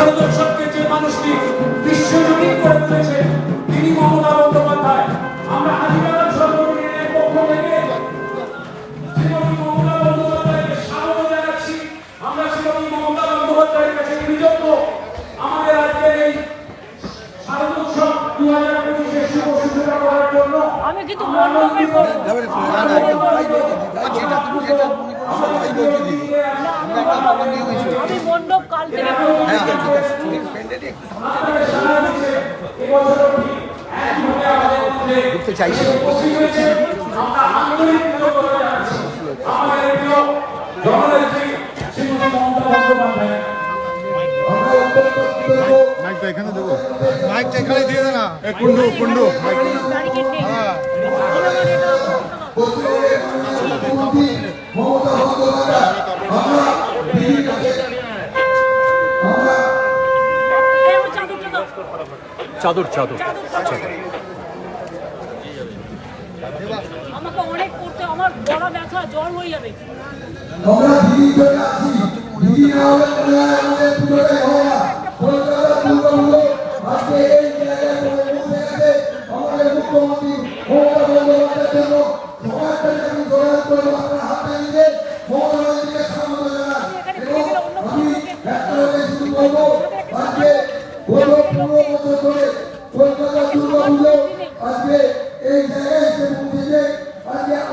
শারদোৎসবকে যে মানুষটি বিশ্বজনীন করে তুলেছে তিনি মমতা বন্দ্যোপাধ্যায়। আমরা হাজিরাবাদ সর্বজনীনের পক্ষ থেকে মমতা বন্দ্যোপাধ্যায়কে স্বাগত জানাচ্ছি। আমরা শ্রীমতী মমতা বন্দ্যোপাধ্যায়ের কাছে কৃতজ্ঞ। আমাদের আজকের এই শারদোৎসব দু হাজার পঁচিশের শুভ সূচনা করার জন্য আমি কিন্তু মণ্ডপের করব আমি মণ্ডপ কাল থেকে করব ঢুকতে চাইছি আমরা আন্তরিক কৃতজ্ঞতা জানাচ্ছি আমাদের প্রিয় জননেত্রী শ্রীমতী মমতা বন্দ্যোপাধ্যায় মাইকটা এখানে দেবো। মাইকটা এখানে দিয়ে দে না। কুন্ডু কুন্ডু ব্যারিকেড নেই হ্যাঁ এই আমার চাদরটা দাও চাদর চাদর আমাকে অনেক করতে আমার বড় ব্যথা জ্বর হয়ে যাবে। আমরা দিদি চলে আসি। দিদি না হলে আমাদের পুজোটাই হবে না। কলকাতা দুর্গাপুজো আজকে এই জায়গায় পৌঁছে গেছে আমাদের মুখ্যমন্ত্রী মমতা বন্দ্যোপাধ্যায়ের জন্য সবার আমি দোয়া করব আপনার হাতে নিয়ে মমতা স্বাগত জানান এবং আমি একটা শুরু করব। আজকে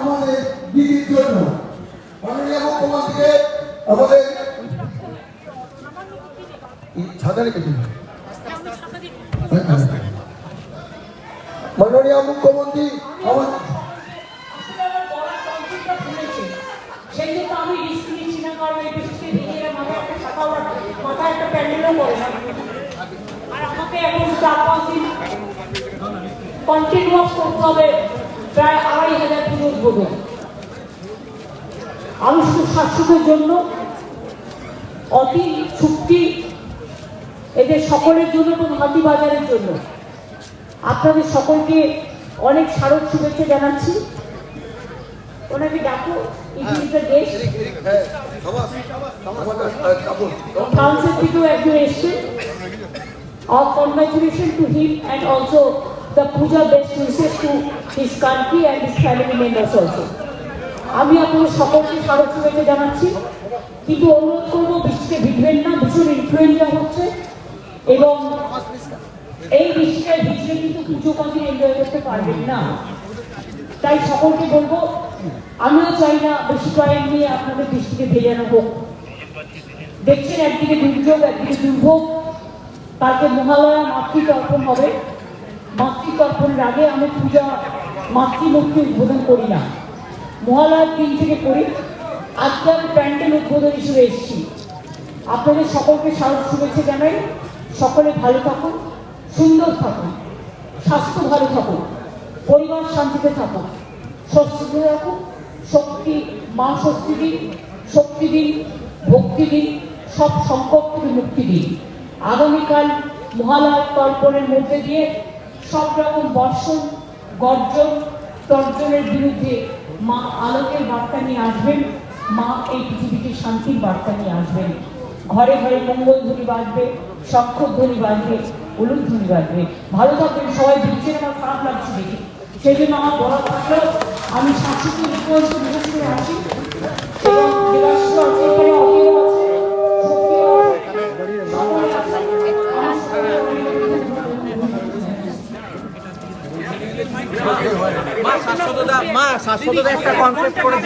আমাদের দিদির জন্য। মাননীয় মুখ্যমন্ত্রীকে আমাদের মাননীয় মুখ্যমন্ত্রী, আমার। সেই জন্য আমি রিস্ক একটা আর আমাকে এখন চার পাঁচ দিন কন্টিনিউয়াস করতে হবে। প্রায় আড়াই হাজার আমি শুধু শাসকের জন্য অতি চুক্তি এদের সকলের জন্য এবং হাতি বাজারের জন্য। আপনাদের সকলকে অনেক স্মারক শুভেচ্ছা জানাচ্ছি। ওনাকে ডাকো কাউন্সিল থেকেও একজন এসছেন of congratulations to him and also the puja best wishes to his country and his family members also. আমি আপনাদের সকলকে স্মারক শুভেচ্ছা জানাচ্ছি। কিন্তু অনুরোধ করব, বৃষ্টিতে ভিজবেন না, ভীষণ ইনফ্লুয়েঞ্জা হচ্ছে। এবং এই বৃষ্টিটায় ভিজলে কিন্তু পুজো কদিন এনজয় করতে পারবেন না। তাই সকলকে বলব, আমিও চাই না বেশি টাইম নিয়ে আপনাদের বৃষ্টিকে ভেজানো হোক। দেখছেন একদিকে দুর্যোগ, একদিকে দুর্ভোগ। কালকে মহালয়া মাতৃতর্পণ হবে। মাতৃতর্পণের আগে আমি পূজা, মাতৃমূর্তি উদ্বোধন করি না। মহালয়ার দিন থেকে করি। আজকে আমি প্যান্ডেল উদ্বোধন হিসেবে এসেছি। আপনাদের সকলকে স্বাগত শুভেচ্ছা জানাই। সকলে ভালো থাকুন, সুন্দর থাকুন, স্বাস্থ্য ভালো থাকুন, পরিবার শান্তিতে থাকুন, স্বস্তিতে থাকুন, শক্তি, মা স্বস্তি দিন, শক্তি দিন, ভক্তি দিন, সব সংকট থেকে মুক্তি দিন। আগামীকাল মহালয় তর্পণের মধ্যে দিয়ে সব রকম বর্ষণ, গর্জন, তর্জনের বিরুদ্ধে মা আলোকের বার্তা নিয়ে আসবেন, মা এই পৃথিবীতে শান্তির বার্তা নিয়ে আসবেন। ঘরে ঘরে মঙ্গল ধ্বনি বাজবে ধ্বনি বাজবে উলুর ধ্বনি বাজবে। ভালো থাকবেন সবাই দিচ্ছেন আমার খারাপ লাগছে দেখে। সেই জন্য আমার বলা থাকলেও আমি শাশুড়ি রিকোয়েস্ট করে আসি। মা শাশ্বত একটা কনসেপ্ট করে